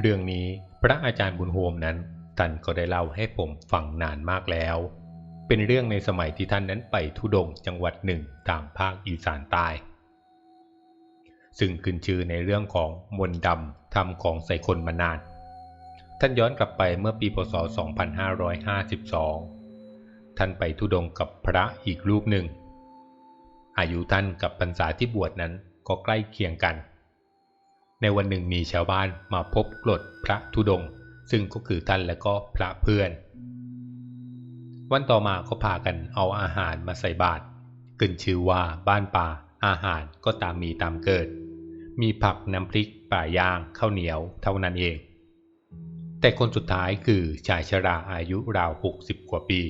เรื่องนี้พระอาจารย์บุญโฮมนั้นท่านก็ได้เล่าให้ผมฟังนานมากแล้ว เป็นเรื่องในสมัยที่ท่านนั้นไปทุดงจังหวัดหนึ่งทางภาคอีสานใต้ ซึ่งขึ้นชื่อในเรื่องของมนต์ดำทำของใส่คนมานาน ท่านย้อนกลับไปเมื่อปีพศ 2552 ท่านไปทุดงกับพระอีกรูปหนึ่ง อายุท่านกับพรรษาที่บวชนั้นก็ใกล้เคียงกัน ในวันหนึ่งมีชาวบ้านมาพบกรดพระธุดง ซึ่งก็คือท่านและก็พระเพื่อน วันต่อมาก็พากันเอาอาหารมาใส่บาตรขึ้นชื่อว่าบ้านป่าอาหารก็ตามมีตามเกิด มีผักน้ำพริกป่าย่างข้าวเหนียวเท่านั้นเอง แต่คนสุดท้ายคือชายชราอายุราวหกสิบกว่าปี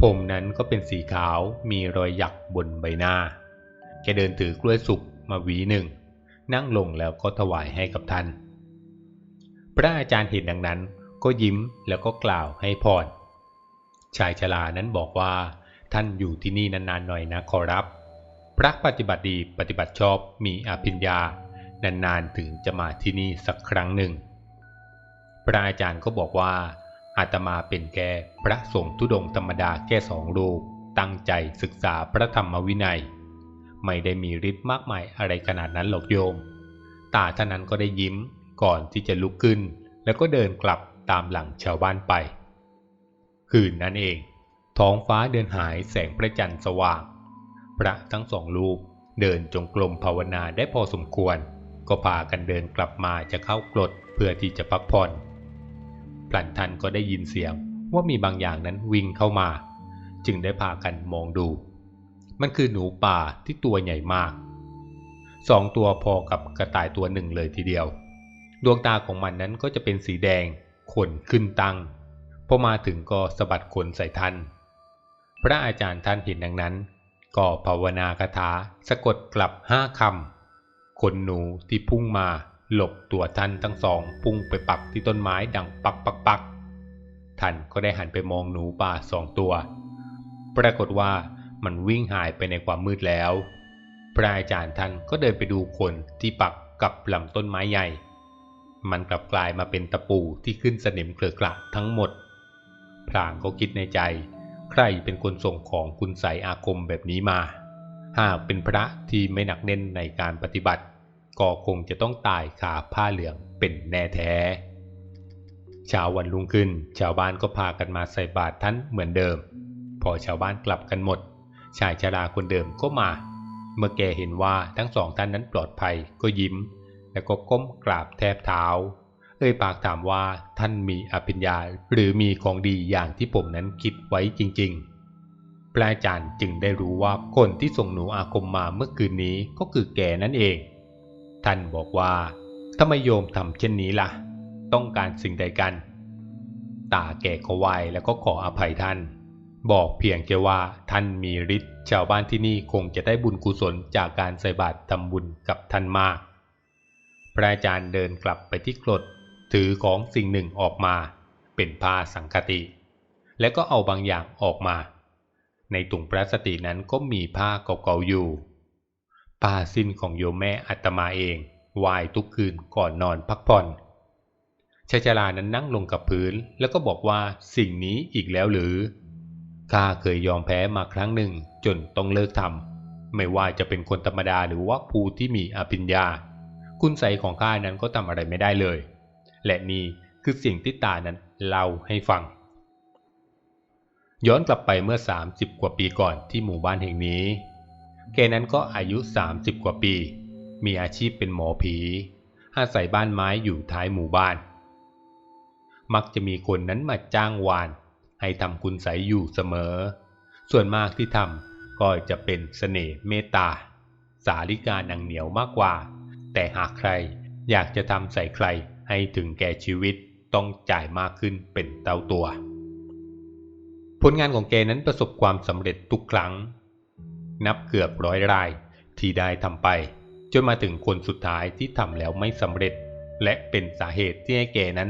ผมนั้นก็เป็นสีขาวมีรอยหยักบนใบหน้า แกเดินถือกล้วยสุกมาหวีหนึ่ง นั่งลงแล้วก็ถวายให้กับท่าน พระอาจารย์เห็นดังนั้นก็ยิ้มแล้วก็กล่าวให้พร ชายชรานั้นบอกว่า ท่านอยู่ที่นี่นานๆหน่อยนะขอรับ พระปฏิบัติดีปฏิบัติชอบมีอภิญญานานๆถึงจะมาที่นี่สักครั้งหนึ่ง พระอาจารย์ก็บอกว่าอาตมาเป็นแค่พระสงฆ์ทุดงธรรมดาแค่สองรูป ตั้งใจศึกษาพระธรรมวินัย ไม่ได้มีฤทธิ์มากมายอะไรขนาดนั้นหรอกโยม ตาท่านนั้นก็ได้ยิ้มก่อนที่จะลุกขึ้น แล้วก็เดินกลับตามหลังชาวบ้านไป คืนนั้นเอง ท้องฟ้าเดินหายแสงพระจันทร์สว่าง พระทั้งสองรูปเดินจงกรมภาวนาได้พอสมควร ก็พากันเดินกลับมาจะเข้ากรดเพื่อที่จะพักผ่อนพลันทันก็ได้ยินเสียงว่ามีบางอย่างนั้นวิ่งเข้ามา จึงได้พากันมองดู มันคือหนูป่าที่ตัวใหญ่มากสองตัวพอกับกระต่ายตัวหนึ่งเลยทีเดียว ดวงตาของมันนั้นก็จะเป็นสีแดง ขนขึ้นตั้งพอมาถึงก็สะบัดขนใส่ท่าน พระอาจารย์ท่านเห็นดังนั้น ก็ภาวนาคาถาสะกดกลับห้าคำขนหนูที่พุ่งมาหลบตัวท่านทั้งสองพุ่งไปปักที่ต้นไม้ดังปักปักปักท่านก็ได้หันไปมองหนูป่าสองตัว ปรากฏว่า มันวิ่งหายไปในความมืดแล้ว พระอาจารย์ท่านก็เดินไปดูคนที่ปักกับลำต้นไม้ใหญ่ มันกลับกลายมาเป็นตะปูที่ขึ้นสนิมเกลือกระทั้งหมดพลางก็คิดในใจ ใครเป็นคนส่งของคุณใสอาคมแบบนี้มา หากเป็นพระที่ไม่หนักแน่นในการปฏิบัติ ก็คงจะต้องตายขาผ้าเหลืองเป็นแน่แท้เช้าวันรุ่งขึ้น ชาวบ้านก็พากันมาใส่บาตรท่านเหมือนเดิม พอชาวบ้านกลับกันหมด ชายชราคนเดิมก็มา เมื่อแกเห็นว่าทั้งสองท่านนั้นปลอดภัยก็ยิ้ม แล้วก็ก้มกราบแทบเท้า เอ่ยปากถามว่าท่านมีอภิญญาหรือมีของดีอย่างที่ผมนั้นคิดไว้จริง ๆ พระอาจารย์จึงได้รู้ว่าคนที่ส่งหนูอาคมมาเมื่อคืนนี้ก็คือแกนั่นเอง ท่านบอกว่าทำไมโยมทำเช่นนี้ล่ะ ต้องการสิ่งใดกัน ตาแก่ก็ไหวแล้วก็ขออภัยท่าน บอกเพียงแค่ว่าท่านมีฤทธิ์ชาวบ้านที่นี่คงจะได้บุญกุศลจากการใส่บาตรทำบุญกับท่านมาก พระอาจารย์เดินกลับไปที่กรดถือของสิ่งหนึ่งออกมา เป็นผ้าสังคติ แล้วก็เอาบางอย่างออกมา ในถุงพลาสติกนั้นก็มีผ้าเก่าๆอยู่ ผ้าสิ้นของโยมแม่อัตมาเองไหว้ทุกคืนก่อนนอนพักผ่อนชายชรานั้นนั่งลงกับพื้นแล้วก็บอกว่าสิ่งนี้อีกแล้วหรือ ข้าเคยยอมแพ้มาครั้งหนึ่งจนต้องเลิกทำไม่ว่าจะเป็นคนธรรมดาหรือว่าผู้ที่มีอภิญญา คุณใสของข้านั้นก็ทำอะไรไม่ได้เลย และนี่คือสิ่งที่ตานั้นเล่าให้ฟัง ย้อนกลับไปเมื่อ 30 กว่าปีก่อนที่หมู่บ้านแห่งนี้แกนั้นก็อายุ 30 กว่าปี มีอาชีพเป็นหมอผีอาศัยบ้านไม้อยู่ท้ายหมู่บ้าน มักจะมีคนนั้นมาจ้างวาน ให้ทำคุณใสยอยู่เสมอ ส่วนมากที่ทำก็จะเป็นเสน่ห์เมตตา สาลิกาหนังเหนียวมากกว่า แต่หากใครอยากจะทำใส่ใครให้ถึงแก่ชีวิตต้องจ่ายมากขึ้นเป็นเท่าตัว ผลงานของแกนั้นประสบความสำเร็จทุกครั้ง นับเกือบร้อยรายที่ได้ทำไป จนมาถึงคนสุดท้ายที่ทำแล้วไม่สำเร็จ และเป็นสาเหตุที่ให้แกนั้น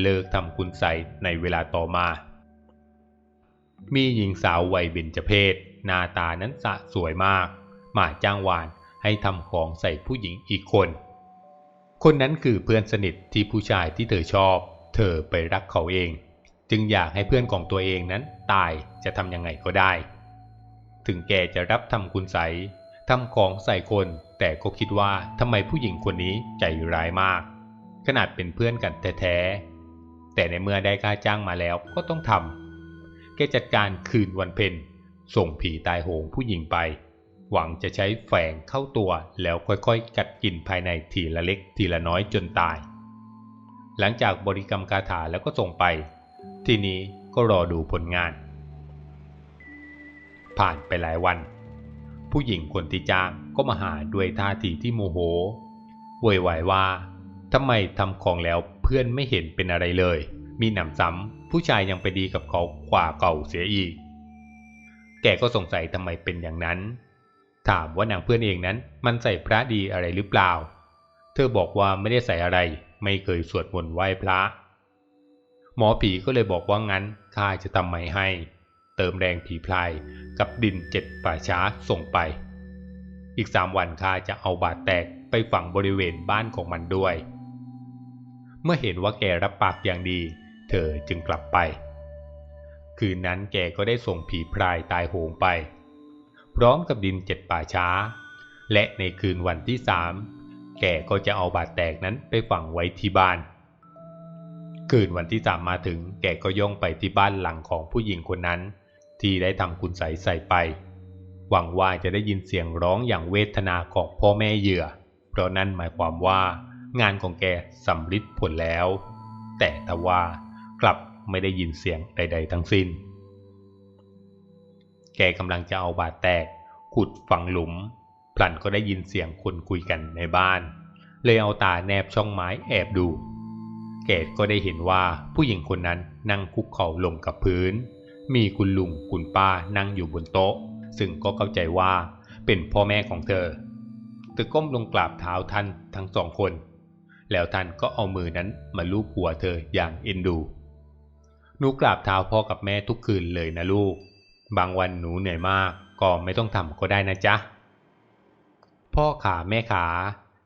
เลิกทำคุณใสในเวลาต่อมา มีหญิงสาววัยเบญจเพศหน้าตานั้นสะสวยมาก มาจ้างวานให้ทำของใส่ผู้หญิงอีกคน คนนั้นคือเพื่อนสนิทที่ผู้ชายที่เธอชอบ เธอไปรักเขาเอง จึงอยากให้เพื่อนของตัวเองนั้นตายจะทำยังไงก็ได้ ถึงแกจะรับทำคุณใสทำของใส่คนแต่ก็คิดว่าทำไมผู้หญิงคนนี้ใจร้ายมาก ขนาดเป็นเพื่อนกันแท้ๆแต่ในเมื่อได้ค่าจ้างมาแล้วก็ต้องทำ แกจัดการคืนวันเพ็ญส่งผีตายโหงผู้หญิงไป หวังจะใช้แฝงเข้าตัวแล้วค่อยๆ กัดกินภายในทีละเล็กทีละน้อยจนตาย หลังจากบริกรรมคาถาแล้วก็ส่งไป ทีนี้ก็รอดูผลงาน ผ่านไปหลายวัน ผู้หญิงคนที่จ้างก็มาหาด้วยท่าทีที่โมโหโวยวายว่าทำไมทำของแล้วเพื่อนไม่เห็นเป็นอะไรเลย มีหนำซ้ำ ผู้ชายยังไปดีกับเขากว่าเก่าเสียอีก แกก็สงสัยทำไมเป็นอย่างนั้น ถามว่านางเพื่อนเองนั้นมันใส่พระดีอะไรหรือเปล่า เธอบอกว่าไม่ได้ใส่อะไรไม่เคยสวดมนต์ไหว้พระ หมอผีก็เลยบอกว่างั้นข้าจะทำใหม่ให้ เติมแรงผีพลายกับดินเจ็ดป่าช้าส่งไป อีกสามวันข้าจะเอาบาดแตกไปฝังบริเวณบ้านของมันด้วย เมื่อเห็นว่าแกรับปากอย่างดี เธอจึงกลับไป คืนนั้นแกก็ได้ส่งผีพรายตายโหงไป พร้อมกับดินเจ็ดป่าช้า และในคืนวันที่สามแกก็จะเอาบาดแตกนั้นไปฝังไว้ที่บ้าน คืนวันที่สามมาถึง แกก็ย่องไปที่บ้านหลังของผู้หญิงคนนั้น ที่ได้ทำคุณใสใส่ไป หวังว่าจะได้ยินเสียงร้องอย่างเวทนาของพ่อแม่เหยื่อ เพราะนั่นหมายความว่างานของแกสำลิดผลแล้ว แต่ทว่า กลับไม่ได้ยินเสียงใด ๆ ทั้งสิ้น แกกำลังจะเอาบาดแตก ขุดฝังหลุม พลันก็ได้ยินเสียงคนคุยกันในบ้าน เลยเอาตาแนบช่องไม้แอบดูแกก็ได้เห็นว่าผู้หญิงคนนั้นนั่งคุกเข่าลงกับพื้น มีคุณลุงคุณป้านั่งอยู่บนโต๊ะ ซึ่งก็เข้าใจว่าเป็นพ่อแม่ของเธอเธอก้มลงกราบเท้าท่านทั้งสองคน แล้วท่านก็เอามือนั้นมาลูบหัวเธออย่างเอ็นดู หนูกราบเท้าพ่อกับแม่ทุกคืนเลยนะลูก บางวันหนูเหนื่อยมากก็ไม่ต้องทำก็ได้นะจ๊ะ พ่อขาแม่ขา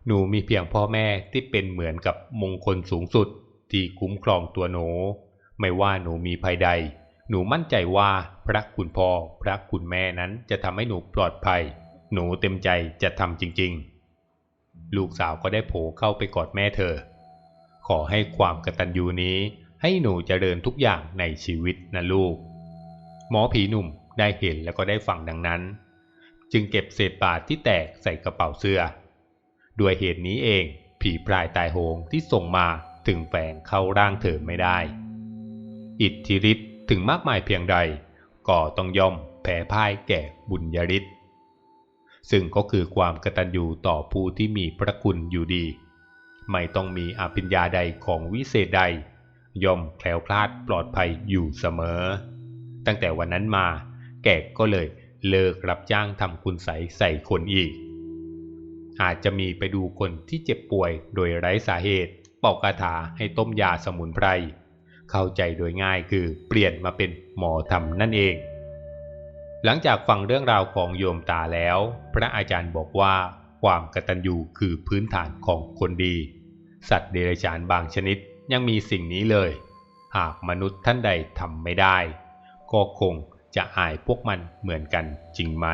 หนูมีเพียงพ่อแม่ที่เป็นเหมือนกับมงคลสูงสุดที่คุ้มครองตัวหนู ไม่ว่าหนูมีภัยใด หนูมั่นใจว่าพระคุณพ่อพระคุณแม่นั้นจะทำให้หนูปลอดภัย หนูเต็มใจจะทำจริง ๆ ลูกสาวก็ได้โผล่เข้าไปกอดแม่เธอ ขอให้ความกตัญญูนี้ ให้หนูจเจริญทุกอย่างในชีวิตนะลูก หมอผีหนุ่มได้เห็นแล้วก็ได้ฟังดังนั้น จึงเก็บเศษบาทที่แตกใส่กระเป๋าเสื้อ ด้วยเหตุนี้เองผีพรายตายโหงที่ส่งมาถึงแฝงเข้าร่างเธอไม่ได้ อิทธิฤทธิ์ถึงมากมายเพียงใด ก็ต้องยอมแพ้พ่ายแก่บุญญาฤทธิ์ซึ่งก็คือความกตัญญูต่อผู้ที่มีพระคุณอยู่ดี ไม่ต้องมีอภิญญาใดของวิเศษใด ย่อมแคล้วคลาดปลอดภัยอยู่เสมอ ตั้งแต่วันนั้นมาแกก็เลยเลิกรับจ้างทำคุณใสใส่คนอีก อาจจะมีไปดูคนที่เจ็บป่วยโดยไร้สาเหตุเป่ากาถาให้ต้มยาสมุนไพร เข้าใจโดยง่ายคือเปลี่ยนมาเป็นหมอธรรมนั่นเอง หลังจากฟังเรื่องราวของโยมตาแล้ว พระอาจารย์บอกว่าความกตัญญูคือพื้นฐานของคนดี สัตว์เดรัจฉานบางชนิด ยังมีสิ่งนี้เลย หากมนุษย์ท่านใดทำไม่ได้ ก็คงจะอายพวกมันเหมือนกันจริงไหม